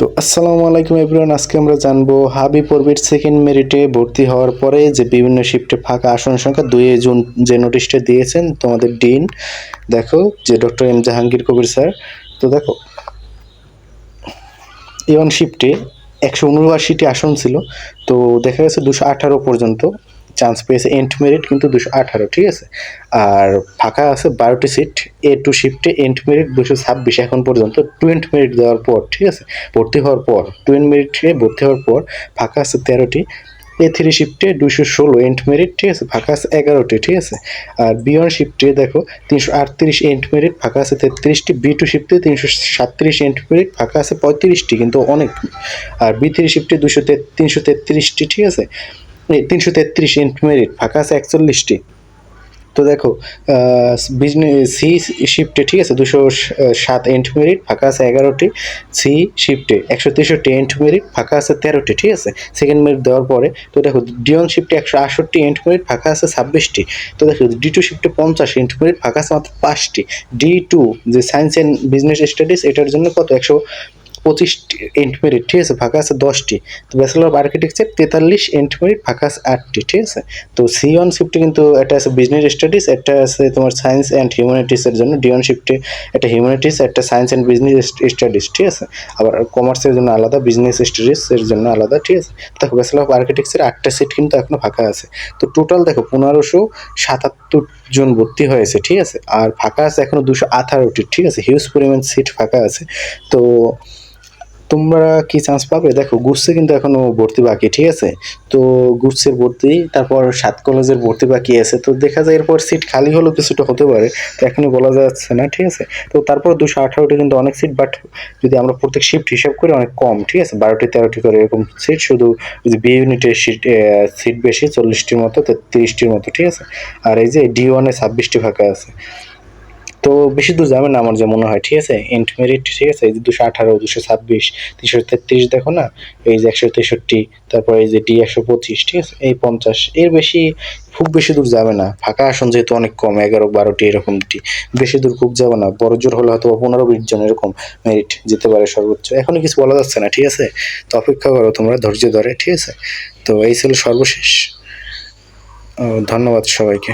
তো আসসালামু আলাইকুম এভরিওয়ান, আজকে আমরা জানব হাবি পর্বের সেকেন্ড মেরিটে ভর্তি হওয়ার পরে যে বিভিন্ন শিফটে ফাঁকা আসন সংখ্যা দুই জুন যে নোটিশটা দিয়েছেন তোমাদের ডিন, দেখো যে doctor M Jahangir Kabir sir, তো দেখো। এ শিফটে একশো উনআশিটি আসন ছিল, তো দেখা গেছে দুশো আঠারো পর্যন্ত। চান্স পেয়েছে এন্ট মেরিট কিন্তু দুশো আঠারো, ঠিক আছে? আর ফাঁকা আছে বারোটি সিট এ টু শিফটে এন্ট মেরিট দুশো ছাব্বিশ, এখন পর্যন্ত টুয়েন্ট মেরিট দেওয়ার পর, ঠিক আছে? ভর্তি হওয়ার পর টুয়েন্ট মেরিটে ভর্তি হওয়ার পর ফাঁকা আছে তেরোটি এ থ্রি শিফটে দুশো ষোলো এন্ট মেরিট ঠিক আছে? ফাঁকা আছে এগারোটি, ঠিক আছে? আর বি ওয়ান শিফটে দেখো তিনশো আটত্রিশ এন্ট মেরিট ফাঁকা আছে তেত্রিশটি বি টু শিফটে তিনশো সাতত্রিশ এন্ট মেরিট ফাঁকা আছে পঁয়ত্রিশটি, কিন্তু অনেক। আর বি থ্রি শিফটে দুশো তিনশো তেত্রিশটি, ঠিক আছে? তিনশো তেত্রিশ এন্ট মেরিট ফাঁকা আছে একচল্লিশটি। তো দেখো বিজনেস সি শিফটে ঠিক আছে, দুশো সাত এন্ট মেরিট ফাঁকা আছে এগারোটি। সি শিফটে একশো তেষট্টি এন্ট মেরিট ফাঁকা আছে তেরোটি, ঠিক আছে? সেকেন্ড মেরিট দেওয়ার পরে, তো দেখো ডিওন শিফটে একশো আটষট্টি এন্ট মেরিট ফাঁকা আছে ছাব্বিশটি। তো দেখো ডি টু শিফটে পঞ্চাশ এন্ট মেরিট ফাঁকা আছে মাত্র পাঁচটি। ডি টু যে সায়েন্স অ্যান্ড বিজনেস স্টাডিজ এটার জন্য কত? একশো পঁচিশটি এন্ট মেরিট ঠিক আছে? ফাঁকা আছে দশটি। তো ব্যাচেলর অফ আর্কিটেকচার তেতাল্লিশ এন্ট মেরিট ফাঁকা আছে আটটি, ঠিক আছে? তো সি ওয়ান শিফটে কিন্তু একটা আছে বিজনেস স্টাডিজ একটা আছে তোমার সায়েন্স অ্যান্ড হিউম্যানিটিসের জন্য। ডি ওয়ান শিফটে একটা হিউম্যানিটিস একটা সায়েন্স অ্যান্ড বিজনেস স্টাডিজ ঠিক আছে? আবার কমার্সের জন্য আলাদা বিজনেস স্টাডিজের জন্য আলাদা, ঠিক আছে? দেখো ব্যাচেলর অফ আর্কিটেকচার আটটা সিট কিন্তু এখনও ফাঁকা আছে। তো টোটাল দেখো পনেরোশো সাতাত্তর জন ভর্তি হয়েছে, ঠিক আছে? আর ফাঁকা আছে এখনও দুশো আঠারোটি, ঠিক আছে? হিউজ পরিমাণ সিট ফাঁকা আছে। তো তোমরা কি চান্স পাবে? দেখো গুডসে কিন্তু এখনও ভর্তি বাকি, ঠিক আছে? তো গুডসের ভর্তি, তারপর সাত কলেজের ভর্তি বাকি আছে। তো দেখা যায় এরপর সিট খালি হলেও কিছুটা হতে পারে, তো এখনই বলা যাচ্ছে না, ঠিক আছে? তো তারপর দুশো আঠারোটি কিন্তু অনেক সিট বাট যদি আমরা প্রত্যেক শিফট হিসাব করি, অনেক কম, ঠিক আছে? বারোটি, তেরোটি করে এরকম সিট শুধু বি ইউনিটের সিট সিট বেশি, চল্লিশটির মতো তিরিশটির মতো, ঠিক আছে? আর এই যে ডি ওয়ানে ছাব্বিশটি ফাঁকা আছে। তো বেশি দূর যাবে না আমার যে মনে হয়, ঠিক আছে? এন্ট মেরিট ঠিক আছে? এই যে দুশো আঠারো, দুশো ছাব্বিশ, তিনশো তেত্রিশ দেখো না? এই যে একশো তেষট্টি, তারপর এই যে ডি একশো পঁচিশ, ঠিক আছে? এই পঞ্চাশ, এর বেশি খুব বেশি দূর যাবে না। ফাঁকা আসন যেহেতু অনেক কম, এগারো, বারোটি এরকমটি বেশি দূর খুব যাবে না। বড় জোর হলে হয়তো পনেরো বিশ জন এরকম মেরিট যেতে পারে সর্বোচ্চ। এখনও কিছু বলা যাচ্ছে না, ঠিক আছে? তো অপেক্ষা করো, তোমরা ধৈর্য ধরে, ঠিক আছে? তো এই ছিল সর্বশেষ। ধন্যবাদ সবাইকে।